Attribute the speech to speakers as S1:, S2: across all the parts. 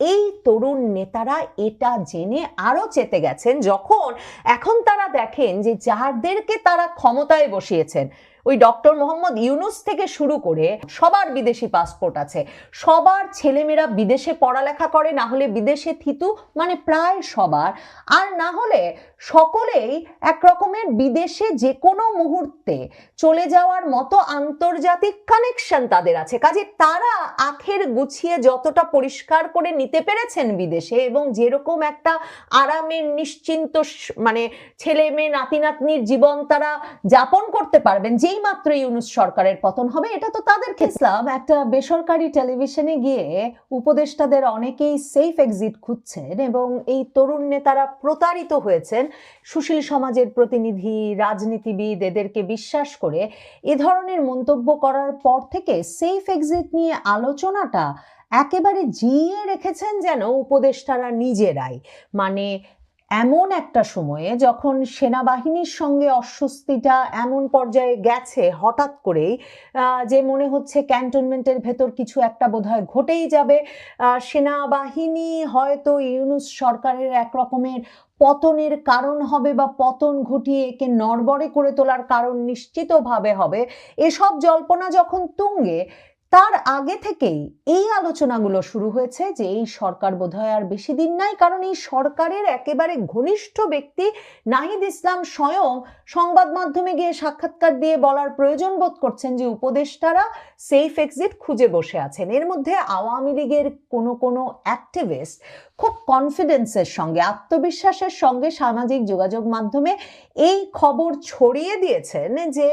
S1: এই তরুণ নেতারা এটা জেনে আরও চেতে গেছেন যখন এখন তারা দেখেন যে যাদেরকে তারা ক্ষমতায় বসিয়েছেন ওই ডক্টর মোহাম্মদ ইউনুস থেকে শুরু করে সবার বিদেশি পাসপোর্ট আছে। সবার ছেলেমেয়েরা বিদেশে পড়ালেখা করে, না হলে বিদেশে থিতু মানে প্রায় সবার। আর না হলে সকলেই এক রকমের বিদেশে যে কোনো মুহূর্তে চলে যাওয়ার মতো আন্তর্জাতিক কানেকশন তাদের আছে। কাজে তারা আখের গুছিয়ে যতটা পরিষ্কার করে নিতে পেরেছেন বিদেশে এবং যেরকম একটা আরামের নিশ্চিন্ত মানে ছেলে মেয়ে নাতি নাতনির জীবন তারা যাপন করতে পারবেন যেই মাত্র ইউনুস সরকারের পতন হবে, এটা তো তাদের ইসলাম একটা বেসরকারি টেলিভিশনে গিয়ে উপদেষ্টাদের অনেকেই সেফ এক্সিট খুঁজছেন এবং এই তরুণ নেতারা প্রতারিত হয়েছেন। সুশীল সমাজের প্রতিনিধি, রাজনীতিবিদ, এদেরকে বিশ্বাস করে এ ধরনের মন্তব্য করার পর থেকে সেফ এক্সিট নিয়ে আলোচনাটা একেবারে জিয়ে রেখেছেন যেন উপদেষ্টারা নিজেরাই। মানে এমন একটা সময়ে যখন সেনাবাহিনীর সঙ্গে অস্বস্তিটা এমন পর্যায়ে গেছে, হঠাৎ করেই যে মনে হচ্ছে ক্যান্টনমেন্টের ভেতর কিছু একটা বোধহয় ঘটেই যাবে সেনাবাহিনী হয়তো ইউনুস সরকারের এক রকমের পতনের কারণ হবে বা পতন ঘটিয়ে একে নড়বড়ে করে তোলার কারণ নিশ্চিতভাবে হবে। এসব জল্পনা যখন তুঙ্গে তার আগে থেকেই এই আলোচনাগুলো শুরু হয়েছে যে এই সরকার বোধহয় আর বেশি দিন নাই, কারণ এই সরকারের একেবারে ঘনিষ্ঠ ব্যক্তি নাহিদ ইসলাম স্বয়ং সংবাদ মাধ্যমে গিয়ে সাক্ষাৎকার দিয়ে বলার প্রয়োজন বোধ করছেন যে উপদেষ্টারা সেফ এক্সিট খুঁজে বসে আছেন। এর মধ্যে আওয়ামী লীগের কোনো কোনো অ্যাক্টিভিস্ট খুব কনফিডেন্সের সঙ্গে, আত্মবিশ্বাসের সঙ্গে সামাজিক যোগাযোগ মাধ্যমে এই খবর ছড়িয়ে দিয়েছেন যে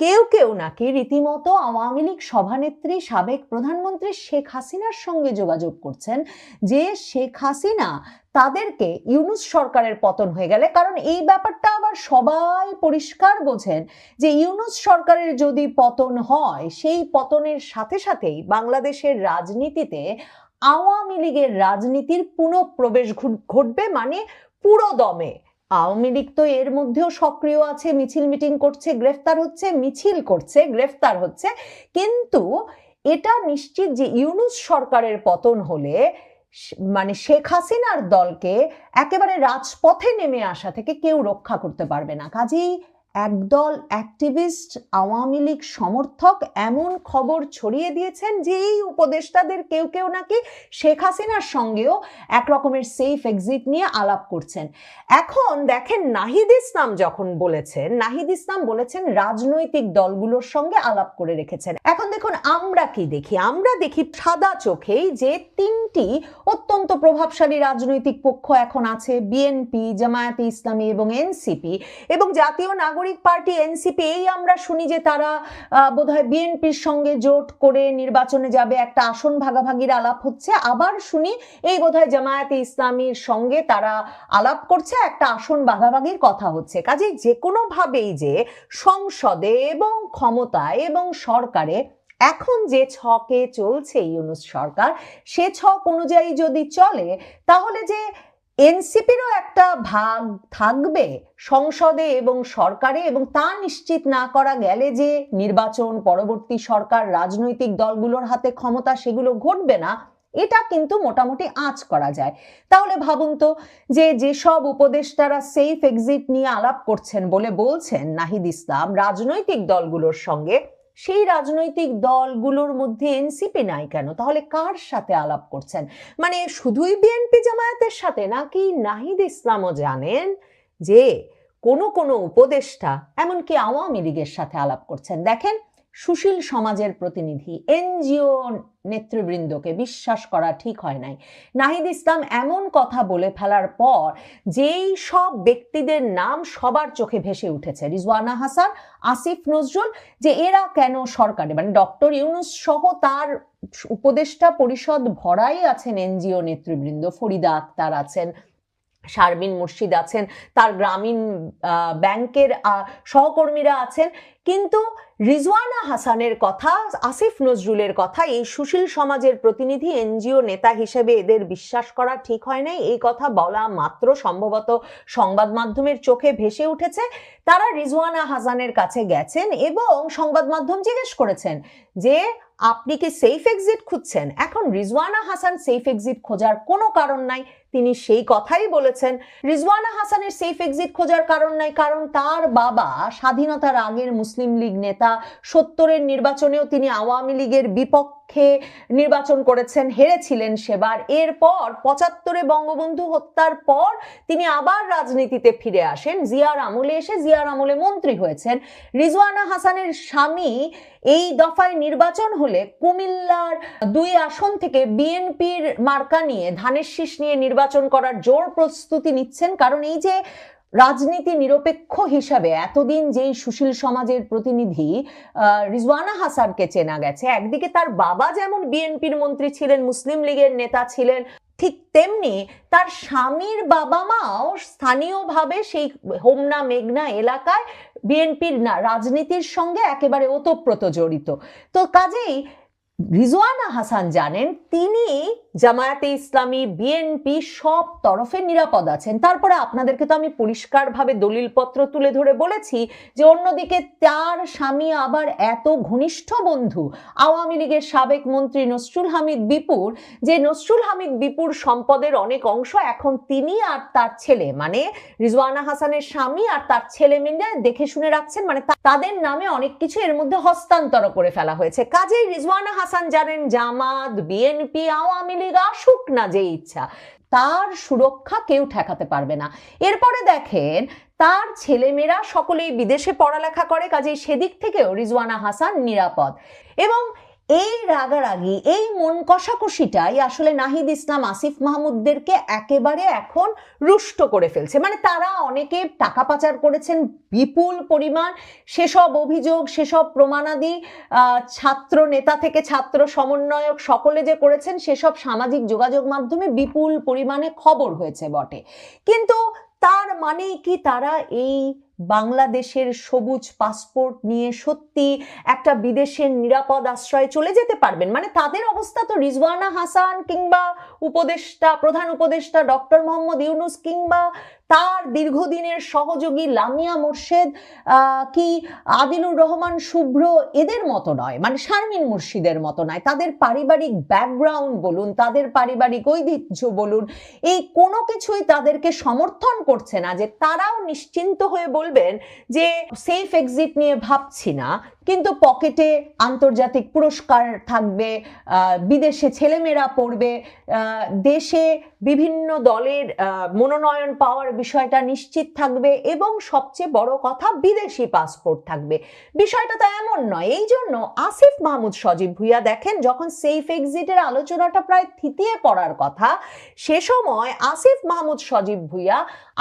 S1: কেউ কেউ নাকি রীতিমতো আওয়ামী লীগ সভানেত্রী, সাবেক প্রধানমন্ত্রী শেখ হাসিনার সঙ্গে যোগাযোগ করছেন যে শেখ হাসিনা তাদেরকে ইউনুস সরকারের পতন হয়ে গেলে। কারণ এই ব্যাপারটা আবার সবাই পরিষ্কার বোঝেন যে ইউনুস সরকারের যদি পতন হয়, সেই পতনের সাথে সাথেই বাংলাদেশের রাজনীতিতে আওয়ামী লীগের রাজনীতির পুনঃপ্রবেশ ঘট- ঘটবে মানে পুরো দমে আওয়ামী লীগ তো এর মধ্যেও সক্রিয় আছে, মিছিল মিটিং করছে, গ্রেফতার হচ্ছে, মিছিল করছে, গ্রেফতার হচ্ছে। কিন্তু এটা নিশ্চিত যে ইউনুস সরকারের পতন হলে মানে শেখ হাসিনার দলকে একেবারে রাজপথে নেমে আসা থেকে কেউ রক্ষা করতে পারবে না। কাজেই একদল অ্যাক্টিভিস্ট আওয়ামী লীগ সমর্থক এমন খবর ছড়িয়ে দিয়েছেন যে এই উপদেষ্টাদের কেউ কেউ নাকি শেখ হাসিনার সঙ্গেও এক রকমের সেফ এক্সিট নিয়ে আলাপ করছেন। এখন দেখেন নাহিদ ইসলাম যখন বলেছেন, নাহিদ ইসলাম বলেছেন রাজনৈতিক দলগুলোর সঙ্গে আলাপ করে রেখেছেন। এখন দেখুন আমরা কি দেখি? আমরা দেখি সাদা চোখেই যে তিনটি অত্যন্ত প্রভাবশালী রাজনৈতিক পক্ষ এখন আছে, বিএনপি, জামায়াতে ইসলামী এবং এনসিপি এবং জাতীয় নাগরিক পার্টি এনসিপি এই আমরা শুনি যে তারা বোধহয় বিএনপির সঙ্গে জোট করে নির্বাচনে যাবে, একটা আসন ভাগাভাগির আলাপ হচ্ছে। আবার শুনি এই বোধহয় জামায়াতে ইসলামীর সঙ্গে তারা আলাপ করছে, একটা আসন ভাগাভাগির কথা হচ্ছে। কাজেই যে কোনো ভাবেই যে সংসদে এবং ক্ষমতায় এবং সরকারে এখন যে ছকে চলছে ইউনুস সরকার, সে ছক অনুযায়ী যদি চলে, তাহলে যে এনসিপিরও একটা ভাগ থাকবে সংসদে এবং সরকারে এবং তা নিশ্চিত না করা গেলে যে নির্বাচন, পরবর্তী সরকার, রাজনৈতিক দলগুলোর হাতে ক্ষমতা সেগুলো ঘটবে না, এটা কিন্তু মোটামুটি আঁচ করা যায়। তাহলে ভাবুন তো যে যেসব উপদেষ্টারা সেফ এক্সিট নিয়ে আলাপ করছেন বলে বলছেন নাহিদ ইসলাম, রাজনৈতিক দলগুলোর সঙ্গে সেই রাজনৈতিক দলগুলোর মধ্যে এনসিপি নাই কেন? তাহলে কার সাথে আলাপ করছেন? মানে শুধুই বিএনপি জামায়াতের সাথে নাকি নাহিদ ইসলামও জানেন যে কোনো কোনো উপদেষ্টা, এমনকি আওয়ামী লীগের সাথে আলাপ করছেন? দেখেন সুশীল সমাজের প্রতিনিধি, এনজিও নেতৃবৃন্দকে বিশ্বাস করা ঠিক হয় নাই। নাহিদ ইসলাম এমন কথা বলে ফেলার পর যেই সব ব্যক্তিদের নাম সবার চোখে ভেসে উঠেছে, রিজওয়ানা হাসান, আসিফ নজরুল, যে এরা কেন সরকারে? মানে ডক্টর ইউনুস সহ তার উপদেষ্টা পরিষদ ভরাই আছেন এনজিও নেতৃবৃন্দ, ফরিদা আক্তার আছেন শারমিন মুর্শিদ আছেন, তার গ্রামীণ ব্যাংকের সহকর্মীরা আছেন। কিন্তু রিজওয়ানা হাসানের কথা, আসিফ নজরুলের কথা, এই সুশীল সমাজের প্রতিনিধি, এনজিও নেতা হিসেবে এদের বিশ্বাস করা ঠিক হয় নাই। এই কথা বলা মাত্র সম্ভবত সংবাদ মাধ্যমের চোখে ভেসে উঠেছে। তারা রিজওয়ানা হাসানের কাছে গেছেন এবং সংবাদ মাধ্যম জিজ্ঞেস করেছেন যে আপনি কি সেফ এক্সিট খুঁজছেন? এখন রিজওয়ানা হাসান সেফ এক্সিট খোঁজার কোনো কারণ নাই। তিনি সেই কথাই বলেছেন, রিজওয়ানা হাসানের সেফ এক্সিট খোঁজার কারণ নাই, কারণ তার বাবা স্বাধীনতার আগের মুসলিম লীগ নেতা সত্তরের নির্বাচনেও তিনি আওয়ামী লীগের বিপক্ষে নির্বাচন করেছেন, হেরেছিলেন সেবার। এরপর পঁচাত্তরে বঙ্গবন্ধু হত্যার পর তিনি আবার রাজনীতিতে ফিরে আসেন। জিয়ার আমলে এসে, জিয়ার আমলে মন্ত্রী হয়েছেন রিজওয়ানা হাসানের স্বামী। এই দফায় নির্বাচন হলে কুমিল্লার দুই আসন থেকে বিএনপির মার্কা নিয়ে ধানের শীষ নিয়ে নির্বাচন করার জোর প্রস্তুতি নিচ্ছেন। কারণ এই যে রাজনীতি নিরপেক্ষ হিসাবে এতদিন যেই সুশীল সমাজের প্রতিনিধি রিজওয়ানা হাসানকে চেনা গেছে। একদিকে তার বাবা যেমন বিএনপির মন্ত্রী ছিলেন, মুসলিম লীগের নেতা ছিলেন, ঠিক তেমনি তার স্বামীর বাবা মাও স্থানীয়ভাবে সেই হোমনা মেঘনা এলাকায় বিএনপির না, রাজনীতির সঙ্গে একেবারে ওতপ্রোত জড়িত। তো কাজেই রিজওয়ানা হাসান জানেন, তিনি জামায়াতে ইসলামী বিএনপি সব তরফে নিরাপদ আছেন। তারপরে আপনাদেরকে তো আমি পরিষ্কারভাবে দলিলপত্র তুলে ধরে বলেছি যে অন্যদিকে তার স্বামী আবার এত ঘনিষ্ঠ বন্ধু, আওয়ামী লীগের সাবেক মন্ত্রী নসরুল হামিদ বিপুর, যে নসরুল হামিদ বিপুর সম্পদের অনেক অংশ এখন তিনি আর তার ছেলে মানে রিজওয়ানা হাসানের স্বামী আর তার ছেলে মিলে দেখে শুনে রাখছেন মানে তাদের নামে অনেক কিছু এর মধ্যে হস্তান্তর করে ফেলা হয়েছে। কাজেই রিজওয়ানা হাসান জানেন জামাত বিএনপি আওয়ামী লীগ আসুক না যে ইচ্ছা, তার সুরক্ষা কেউ ঠেকাতে পারবে না। এরপরে দেখেন, তার ছেলেমেয়েরা সকলেই বিদেশে পড়ালেখা করে, কাজেই সেদিক থেকেও রিজওয়ানা হাসান নিরাপদ। এবং এই রাগারাগি, এই মন কষাকষিটাই আসলে নাহিদ ইসলাম, আসিফ মাহমুদদেরকে একেবারে এখন রুষ্ট করে ফেলছে। মানে তারা অনেকে টাকা পাচার করেছেন, বিপুল পরিমাণ, সেসব অভিযোগ, সেসব প্রমাণাদি ছাত্র নেতা থেকে ছাত্র সমন্বয়ক সকলে যে করেছেন, সেসব সামাজিক যোগাযোগ মাধ্যমে বিপুল পরিমাণে খবর হয়েছে বটে। কিন্তু তার মানে কি তারা এই বাংলাদেশের সবুজ পাসপোর্ট নিয়ে সত্যি একটা বিদেশের নিরাপদ আশ্রয়ে চলে যেতে পারবেন। মানে তাদের অবস্থা তো রিজওয়ানা হাসান কিংবা উপদেষ্টা, প্রধান উপদেষ্টা ডক্টর মোহাম্মদ ইউনুস কিংবা তার দীর্ঘদিনের সহযোগী লামিয়া মোর্শেদ কি আদিলুর রহমান শুভ্র এদের মতো নয়। মানে শারমিন মুর্শিদের মতো নয়। তাদের পারিবারিক ব্যাকগ্রাউন্ড বলুন, তাদের পারিবারিক ঐতিহ্য বলুন, এই কোনো কিছুই তাদেরকে সমর্থন করছে না যে তারাও নিশ্চিন্ত হয়ে বলবেন যে সেফ এক্সিট নিয়ে ভাবছি না, কিন্তু পকেটে আন্তর্জাতিক পুরস্কার থাকবে বিদেশে ছেলেমেয়েরা পড়বে দেশে বিভিন্ন দলের মনোনয়ন পাওয়ার বিষয়টা নিশ্চিত থাকবে এবং সবচেয়ে বড় কথা বিদেশি পাসপোর্ট থাকবে। বিষয়টা তো এমন নয়, এই জন্য আসিফ মাহমুদ সজীব ভুইয়া দেখেন, যখন সেফ এক্সিটের আলোচনাটা প্রায় থিতিয়ে পড়ার কথা, সে সময় আসিফ মাহমুদ সজীব ভুইয়া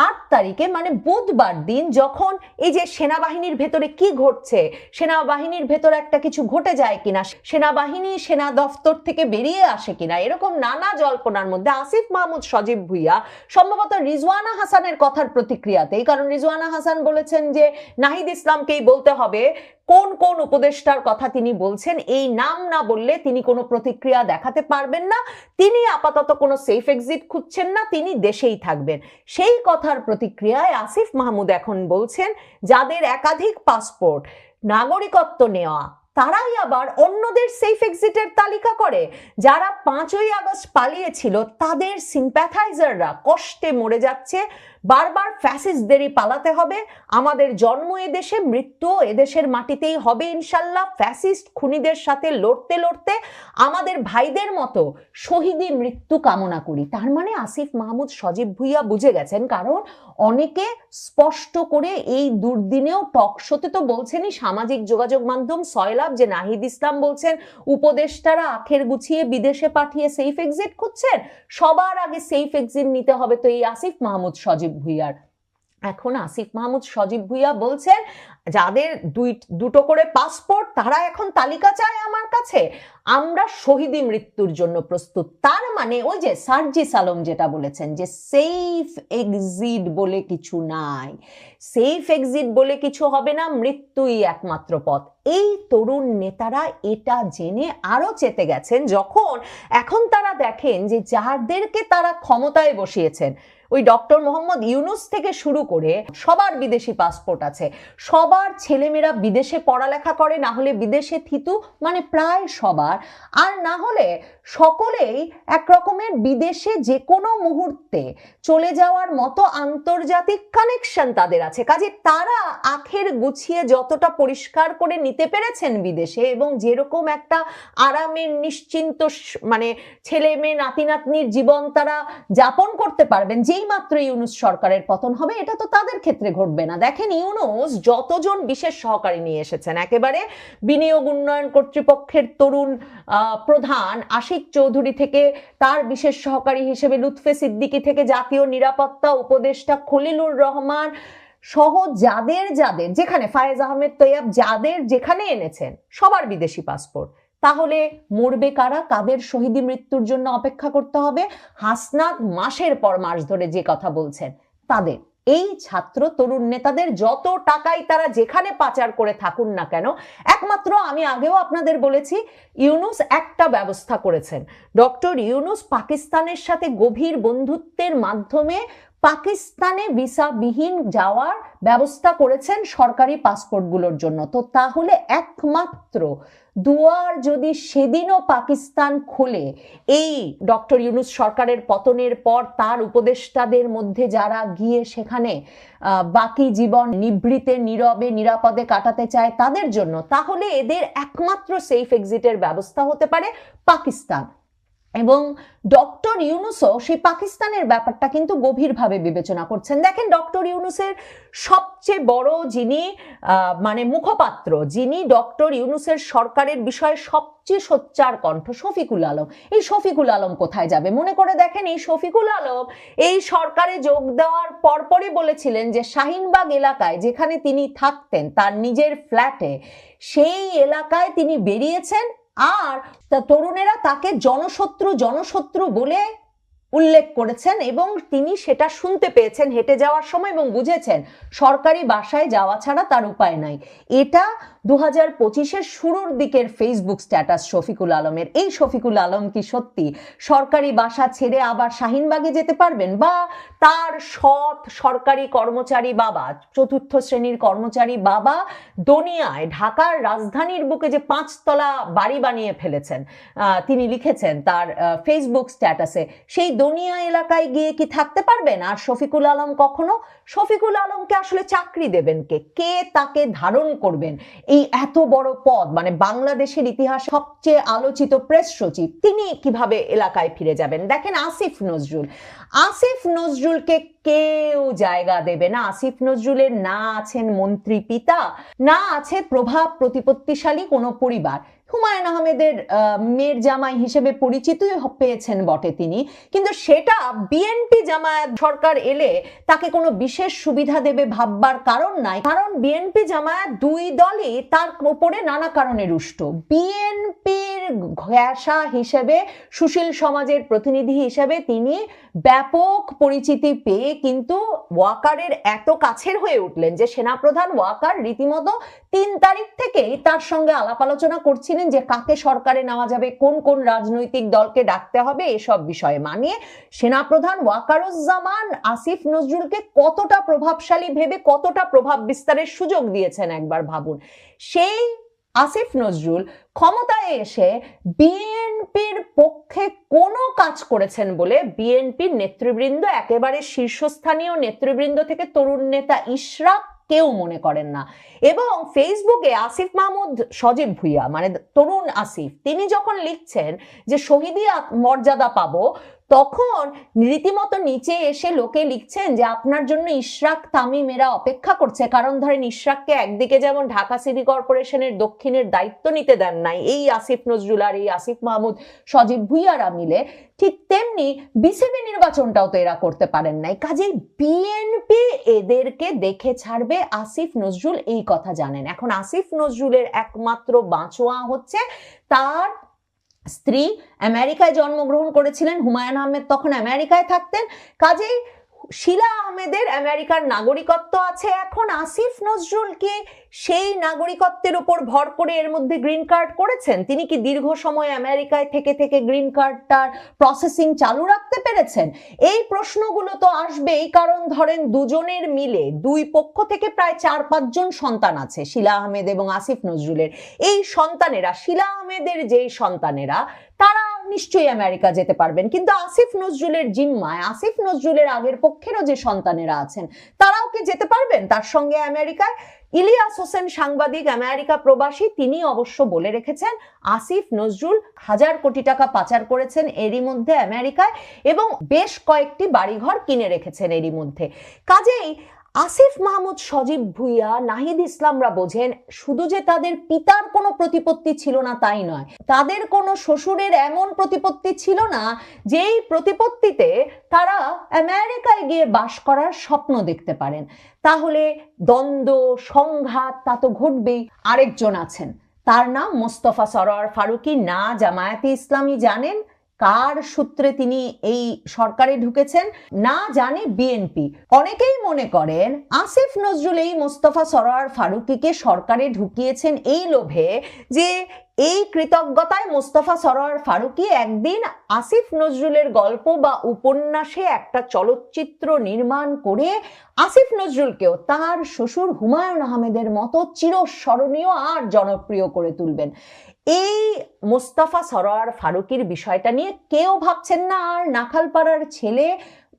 S1: আট তারিখে মানে বুধবার দিন যখন এই যে সেনাবাহিনীর ভেতরে কি ঘটছে, সেনাবাহিনীর ভেতরে একটা কিছু ঘটে যায় কিনা, সেনাবাহিনী সেনা দফতর থেকে বেরিয়ে আসে কিনা, এরকম নানা জল্পনার মধ্যে আসিফ মাহমুদ, সজীব ভুইয়া, সম্ভবত রিজওয়ানা হাসানের কথার প্রতিক্রিয়াতেই কারণ রিজওয়ানা হাসান বলেছেন যে, নাহিদ ইসলামকেই বলতে হবে কোন কোন উপদেষ্টার কথা তিনি বলছেন, এই নাম না বললে তিনি কোনো প্রতিক্রিয়া দেখাতে পারবেন না, তিনি আপাতত কোনো সেফ এক্সিট খুঁজছেন না, তিনি দেশেই থাকবেন। সেই কথার প্রতিক্রিয়ায় আসিফ মাহমুদ এখন বলছেন, যাদের একাধিক পাসপোর্ট নাগরিকত্ব নেওয়া তারাই আবার অন্যদের সেফ এক্সিটের তালিকা করে। যারা পাঁচই আগস্ট পালিয়েছিল, তাদের সিম্প্যাথাইজাররা কষ্টে মরে যাচ্ছে। বারবার ফ্যাসিস্টদেরই পালাতে হবে। আমাদের জন্ম এদেশে মৃত্যু এদেশের মাটিতেই হবে ইনশাল্লাহ। ফ্যাসিস্ট খুনিদের সাথে লড়তে লড়তে আমাদের ভাইদের মতো শহীদি মৃত্যু কামনা করি। তার মানে আসিফ মাহমুদ, সজীব ভুইয়া বুঝে গেছেন, কারণ অনেকে স্পষ্ট করে এই দুর্দিনেও টক শোতে তো বলছেনই সামাজিক যোগাযোগ মাধ্যম সয়লাভ যে নাহিদ ইসলাম বলছেন, উপদেষ্টারা আখের গুছিয়ে বিদেশে পাঠিয়ে সেফ এক্সিট খুঁজছেন। সবার আগে সেফ এক্সিট নিতে হবে তো এই আসিফ মাহমুদ সজীব ভুইয়ার। এখন আসিফ মাহমুদ, সজীব ভুইয়া বলছেন, যাদের দুই, দুটো করে পাসপোর্ট তারা এখন তালিকা চায় আমার কাছে। আমরা শহীদি মৃত্যুর জন্য প্রস্তুত। তার মানে ওই যে সার্জি সালম যেটা বলেছেন যে সেফ এক্সিট বলে কিছু নাই। সেফ এক্সিট বলে কিছু হবে না, মৃত্যুই একমাত্র পথ। এই তরুণ নেতারা এটা জেনে আরও চেতে গেছেন যখন এখন তারা দেখেন যে যাদেরকে তারা ক্ষমতায় বসিয়েছেন ওই ডক্টর মোহাম্মদ ইউনুস থেকে শুরু করে সবার বিদেশি পাসপোর্ট আছে। সবার ছেলেমেয়েরা বিদেশে পড়ালেখা করে, না হলে বিদেশে থিতু মানে প্রায় সবার। আর না হলে সকলেই এক রকমের বিদেশে যে কোনো মুহূর্তে চলে যাওয়ার মতো আন্তর্জাতিক কানেকশন তাদের আছে। কাজে তারা আখের গুছিয়ে যতটা পরিষ্কার করে নিতে পেরেছেন বিদেশে এবং যেরকম একটা আরামের নিশ্চিন্ত মানে ছেলে মেয়ে নাতি নাতনির জীবন তারা যাপন করতে পারবেন যেই মাত্র ইউনুস সরকারের পতন হবে, এটা তো তাদের ক্ষেত্রে ঘটবে না। দেখেন ইউনুস যতজন বিশেষ সহকারী নিয়ে এসেছেন, একেবারে বিনিয়োগ উন্নয়ন কর্তৃপক্ষের তরুণ প্রধান আশিক চৌধুরী থেকে তার বিশেষ সহকারী হিসেবে লুৎফে সিদ্দিকী থেকে জাতীয় নিরাপত্তা উপদেষ্টা খলিলুর রহমান সহ যাদের যাদের, যেখানে ফায়েজ আহমেদ তৈয়াব যাদের যেখানে এনেছেন, সবার বিদেশি পাসপোর্ট। তাহলে মরবে কারা? কাদের শহীদি মৃত্যুর জন্য অপেক্ষা করতে হবে? হাসনাত মাসের পর মাস ধরে যে কথা বলছেন তাদের। এই ছাত্র, তরুণ নেতাদের যত টাকাই তারা যেখানে পাচার করে থাকুন না কেন, একমাত্র আমি আগেও আপনাদের বলেছি, ইউনুস একটা ব্যবস্থা করেছেন। ডক্টর ইউনুস পাকিস্তানের সাথে গভীর বন্ধুত্বের মাধ্যমে পাকিস্তানে ভিসাবিহীন যাওয়ার ব্যবস্থা করেছেন সরকারি পাসপোর্টগুলোর জন্য। তো তাহলে একমাত্র দুয়ার যদি সেদিনও পাকিস্তান খোলে, এই ডক্টর ইউনুস সরকারের পতনের পর তার উপদেষ্টাদের মধ্যে যারা গিয়ে সেখানে বাকি জীবন নিভৃতে, নীরবে, নিরাপদে কাটাতে চায় তাদের জন্য, তাহলে এদের একমাত্র সেফ এক্সিটের ব্যবস্থা হতে পারে পাকিস্তান। এবং ডক্টর ইউনুসও সেই পাকিস্তানের ব্যাপারটা কিন্তু গভীরভাবে বিবেচনা করছেন। দেখেন, ডক্টর ইউনুসের সবচেয়ে বড় যিনি মানে মুখপাত্র, যিনি ডক্টর ইউনুসের সরকারের বিষয়ে সবচেয়ে সোচ্চার কণ্ঠ, শফিকুল আলম। এই শফিকুল আলম কোথায় যাবে? মনে করে দেখেন, এই শফিকুল আলম এই সরকারে যোগ দেওয়ার পরপরই বলেছিলেন যে শাহিনবাগ এলাকায় যেখানে তিনি থাকতেন, তার নিজের ফ্ল্যাটে, সেই এলাকায় তিনি বেরিয়েছেন আর তরুণেরা তাকে জনশত্রু জনশত্রু বলে উল্লেখ করেছেন এবং তিনি সেটা শুনতে পেয়েছেন, হেঁটে যাওয়ার সময় এবং বুঝেছেন, সরকারি বাসায় যাওয়া ছাড়া তার উপায় নাই। এটা দু হাজার পঁচিশের শুরুর দিকের ফেসবুক স্ট্যাটাস শফিকুল আলমের। এই শফিকুল আলম কি সত্যি সরকারি বাসা ছেড়ে আবার শাহিনবাগে যেতে পারবেন? বা তার সৎ সরকারি কর্মচারী বাবা, চতুর্থ শ্রেণির কর্মচারী বাবা দনিয়ায় ঢাকার রাজধানীর বুকে যে পাঁচতলা বাড়ি বানিয়ে ফেলেছেন তিনি লিখেছেন তার ফেসবুক স্ট্যাটাসে সেই দনিয়া এলাকায় গিয়ে কি থাকতে পারবেন? আর শফিকুল আলম কখনো? শফিকুল আলমকে আসলে চাকরি দেবেন কে? কে তাকে ধারণ করবেন? এই এত বড় পদ মানে বাংলাদেশের ইতিহাস সবচেয়ে আলোচিত প্রেস সচিব, তিনি কীভাবে এলাকায় ফিরে যাবেন? দেখেন আসিফ নজরুল। আসিফ নজরুলকে কেউ জায়গা দেবে না। আসিফ নজরুলের না আছেন মন্ত্রী পিতা, না আছে প্রভাব প্রতিপত্তিশালী কোনো পরিবার। হুমায়ুন আহমেদের আহ, মেয়ের জামাই হিসেবে পরিচিত পেয়েছেন বটে তিনি। কিন্তু সেটা বিএনপি জামায়াত সরকার এলে তাকে কোনো বিশেষ সুবিধা দেবে ভাববার কারণ নাই। কারণ বিএনপি জামায়াত দুই দলই তার ওপরে নানা কারণে রুষ্ট। বিএনপির ঘেঁষা হিসেবে, সুশীল সমাজের প্রতিনিধি হিসেবে তিনি ব্যাপক পরিচিতি পেয়ে কিন্তু ওয়াকারের এত কাছের হয়ে উঠলেন যে সেনাপ্রধান ওয়াকার রীতিমতো তিন তারিখ থেকেই তার সঙ্গে আলাপ আলোচনা করছিলেন যে কাকে সরকারে নেওয়া যাবে, কোন কোন রাজনৈতিক দলকে ডাকতে হবে, এসব বিষয়ে মানিয়ে সেনাপ্রধান ওয়াকারুজ্জামান আসিফ নজরুলকে কতটা প্রভাবশালী ভেবে, কতটা প্রভাব বিস্তারের সুযোগ দিয়েছেন একবার ভাবুন। সেই আসিফ নজরুল ক্ষমতায় এসে বিএনপির পক্ষে কোনো কাজ করেছেন বলে বিএনপির নেতৃবৃন্দ, একেবারে শীর্ষস্থানীয় নেতৃবৃন্দ থেকে তরুণ নেতা ইশরাক কেউ মনে করেন না। এবং ফেসবুকে আসিফ মাহমুদ সজীব ভুইয়া মানে তরুণ আসিফ, তিনি যখন লিখছেন যে, শহীদি মর্যাদা পাবো তখন রীতিমতো নিচে এসে লোকে লিখছেন যে আপনার জন্য ইশরাক তামিমেরা অপেক্ষা করছে। কারণ ধরেন ইশরাককে একদিকে যেমন ঢাকা সিটি কর্পোরেশনের দক্ষিণের দায়িত্ব নিতে দেন নাই, এই আসিফ নজরুল আর এই আসিফ মাহমুদ, সজীব ভুইয়ারা মিলে, ঠিক তেমনি বিসিবি নির্বাচনটাও তো এরা করতে পারেন নাই। কাজেই বিএনপি এদেরকে দেখে ছাড়বে আসিফ নজরুল, এই কথা জানেন। এখন আসিফ নজরুলের একমাত্র বাঁচোয়া হচ্ছে তার স্ত্রী আমেরিকায় জন্মগ্রহণ করেছিলেন হুমায়ুন আহমেদ তখন আমেরিকায় থাকতেন। কাজেই শিলা আহমেদের আমেরিকার নাগরিকত্ব আছে এখন। আসিফ নজরুল কি সেই নাগরিকত্বের উপর ভর করে এর মধ্যে গ্রিন কার্ড করেছেন। তিনি কি দীর্ঘ সময় আমেরিকায় থেকে থেকে গ্রিন কার্ডটার প্রসেসিং চালু রাখতে পেরেছেন? এই প্রশ্নগুলো তো আসবেই, কারণ ধরেন দুজনের মিলে দুই পক্ষ থেকে প্রায় চার পাঁচজন সন্তান আছে, শিলা আহমেদ এবং আসিফ নজরুলের। এই সন্তানেরা, শিলা আহমেদের যেই সন্তানেরা, তারা নিশ্চয়ই আমেরিকা যেতে পারবেন। কিন্তু আসিফ নজরুলের জিম্মায়, আসিফ নজরুলের আগের পক্ষেরও যে সন্তানেরা আছেন, তারাও কি যেতে পারবেন? তার সঙ্গে আমেরিকায় ইলিয়াস হোসেন সাংবাদিক, আমেরিকা প্রবাসী তিনি অবশ্য বলে রেখেছেন, আসিফ নজরুল হাজার কোটি টাকা পাচার করেছেন এরই মধ্যে আমেরিকায় এবং বেশ কয়েকটি বাড়িঘর কিনে রেখেছেন এরই মধ্যে। কাজেই আসিফ মাহমুদ, সজীব ভুইয়া, নাহিদ ইসলামরা বোঝেন, শুধু যে তাদের পিতার কোনো প্রতিপত্তি ছিল না তাই নয়, তাদের কোনো শ্বশুরের এমন প্রতিপত্তি ছিল না যেই প্রতিপত্তিতে তারা আমেরিকায় গিয়ে বাস করার স্বপ্ন দেখতে পারেন। তাহলে দ্বন্দ্ব, সংঘাত, তা তো ঘটবেই। আরেকজন আছেন, তার নাম মোস্তফা সরোয়ার ফারুকি। না জামায়াতে ইসলামী জানেন কার সূত্রে তিনি এই সরকারে ঢুকেছেন? না জানে বিএনপি অনেকেই মনে করেন, আসিফ নজরুল এই মোস্তফা সরোয়ার ফারুকিকে সরকারে ঢুকিয়েছেন এই লোভে যে এই কৃতজ্ঞতায় মোস্তফা সরোয়ার ফারুকি একদিন আসিফ নজরুলের গল্প বা উপন্যাসে একটা চলচ্চিত্র নির্মাণ করে আসিফ নজরুলকেও তার শ্বশুর হুমায়ুন আহমেদের মতো চিরস্মরণীয় আর জনপ্রিয় করে তুলবেন। এই মোস্তাফা সরোয়ার ফারুকির বিষয়টা নিয়ে কেউ ভাবছেন না, আর নাখালপাড়ার ছেলে,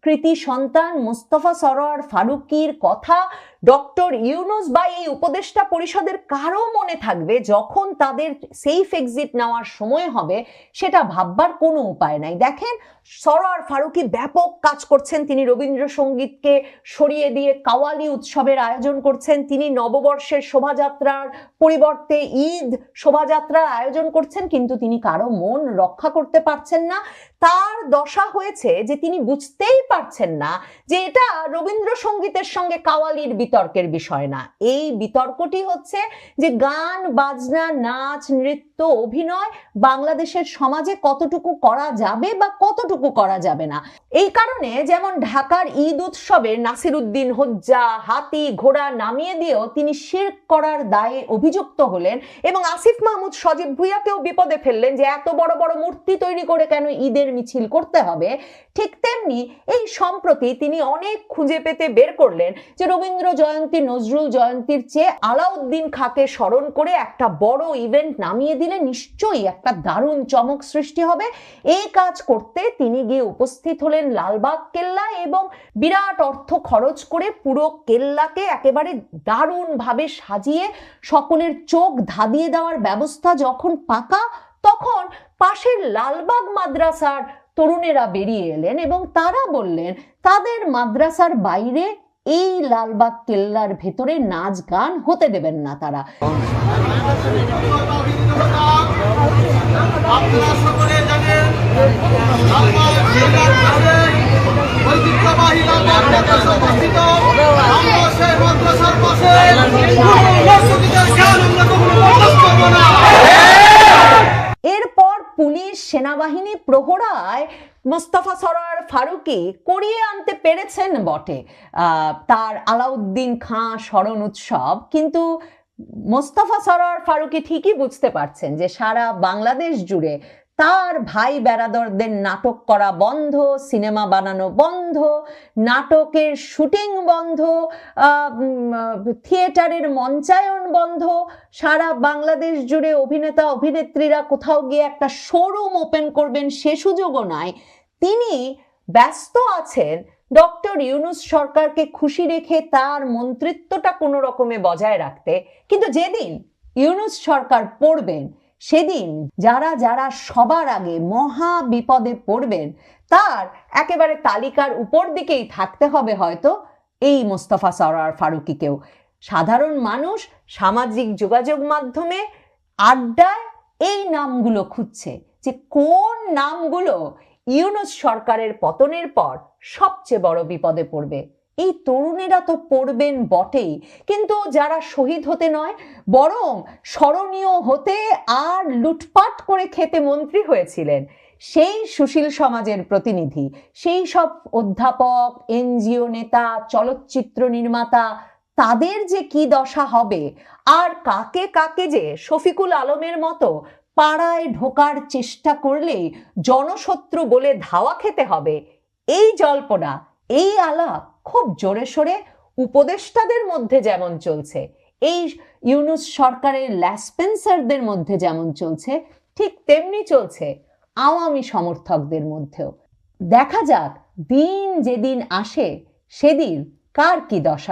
S1: কৃতি সন্তান মোস্তফা সরোয়ার ফারুকির কথা ডক্টর ইউনুস বা এই উপদেষ্টা পরিষদের কারও মনে থাকবে যখন তাদের সেফ এক্সিট নেওয়ার সময় হবে, সেটা ভাববার কোনো উপায় নাই। দেখেন, সরোয়ার ফারুকি ব্যাপক কাজ করছেন, তিনি রবীন্দ্রসঙ্গীতকে সরিয়ে দিয়ে কাওয়ালি উৎসবের আয়োজন করছেন, তিনি নববর্ষের শোভাযাত্রার পরিবর্তে ঈদ শোভাযাত্রার আয়োজন করছেন, কিন্তু তিনি কারও মন রক্ষা করতে পারছেন না। তার দশা হয়েছে যে তিনি বুঝতেই পারছেন না যে এটা রবীন্দ্রসঙ্গীতের সঙ্গে কাওয়ালির বিতর্কের বিষয় না। এই বিতর্কটি হচ্ছে যে গান বাজনা নাচ নৃত্য অভিনয় বাংলাদেশের সমাজে কতটুকু করা যাবে বা কতটুকু করা যাবে না? এই কারণে যেমন ঢাকার ঈদ উৎসবে নাসির উদ্দিন হজ্জা, হাতি, ঘোড়া নামিয়ে দিয়েও তিনি শির্ক করার দায়ে অভিযুক্ত হলেন এবং আসিফ মাহমুদ, সজীব ভুইয়াকেও বিপদে ফেললেন যে এত বড় বড় মূর্তি তৈরি করে কেন ঈদের মিছিল করতে হবে? ঠিক তেমনি এই সম্প্রতি তিনি অনেক খুঁজে পেতে বের করলেন যে রবীন্দ্র জয়ন্তী, নজরুল জয়ন্তীর চেয়ে আলাউদ্দিন খাকে স্মরণ করে একটা বড় ইভেন্ট নামিয়ে দিলে নিশ্চয়ই একটা দারুণ চমক সৃষ্টি হবে। এই কাজ করতে তিনি গিয়ে উপস্থিত হলেন লালবাগ কেল্লা এবং বিরাট অর্থ খরচ করে পুরো কেল্লাকে একেবারে দারুণভাবে সাজিয়ে সকলের চোখ ধাঁধিয়ে দেওয়ার ব্যবস্থা যখন পাকা, তখন পাশের লালবাগ মাদ্রাসার তরুণেরা বেরিয়ে এলেন এবং তারা বললেন, তাদের মাদ্রাসার বাইরে এই লালবাগ কেল্লার ভেতরে নাচ গান হতে দেবেন না তারা। পুলিশ সেনাবাহিনী প্রহরায় মোস্তফা সরোয়ার ফারুকি করিয়ে আনতে পেরেছেন বটে। তার আলাউদ্দিন খাঁ স্মরণ উৎসব, কিন্তু মোস্তফা সরোয়ার ফারুকি ঠিকই বুঝতে পারছেন যে সারা বাংলাদেশ জুড়ে তার ভাই বেড়াদরদের নাটক করা বন্ধ, সিনেমা বানানো বন্ধ, নাটকের শুটিং বন্ধ থিয়েটারের মঞ্চায়ন বন্ধ, সারা বাংলাদেশ জুড়ে অভিনেতা, অভিনেত্রীরা কোথাও গিয়ে একটা শোরুম ওপেন করবেন সে সুযোগও নাই। তিনি ব্যস্ত আছেন। ডক্টর ইউনুস সরকারকে খুশি রেখে তার মন্ত্রিত্বটা কোনো রকমে বজায় রাখতে। কিন্তু যেদিন ইউনুস সরকার পড়বেন সেদিন যারা যারা সবার আগে মহা বিপদে পড়বেন, তার একেবারে তালিকার উপর দিকেই থাকতে হবে হয়তো এই মোস্তফা সরার ফারুকিকেও। সাধারণ মানুষ সামাজিক যোগাযোগ মাধ্যমে আড্ডায় এই নামগুলো খুঁজছে যে কোন নামগুলো ইউনুস সরকারের পতনের পর সবচেয়ে বড় বিপদে পড়বে। এই তরুণেরা তো পড়বেন বটেই। কিন্তু যারা শহীদ হতে নয়, বরং স্মরণীয় হতে আর লুটপাট করে খেতে মন্ত্রী হয়েছিলেন। সেই সুশীল সমাজের প্রতিনিধি, সেই সব অধ্যাপক, এনজিও নেতা, চলচ্চিত্র নির্মাতা, তাদের যে কি দশা হবে? আর কাকে কাকে যে শফিকুল আলমের মতো পাড়ায় ঢোকার চেষ্টা করলেই জনশত্রু বলে ধাওয়া খেতে হবে? এই জল্পনা এই আলাপ খুব জোরে সোরে উপদেষ্টাদের মধ্যে যেমন চলছে, এই ইউনুস সরকারের ল্যাসপেন্সারদের মধ্যে যেমন চলছে, ঠিক তেমনি চলছে আওয়ামী সমর্থকদের মধ্যেও। দেখা যাক দিন যেদিন আসে, সেদিন কার কি দশা।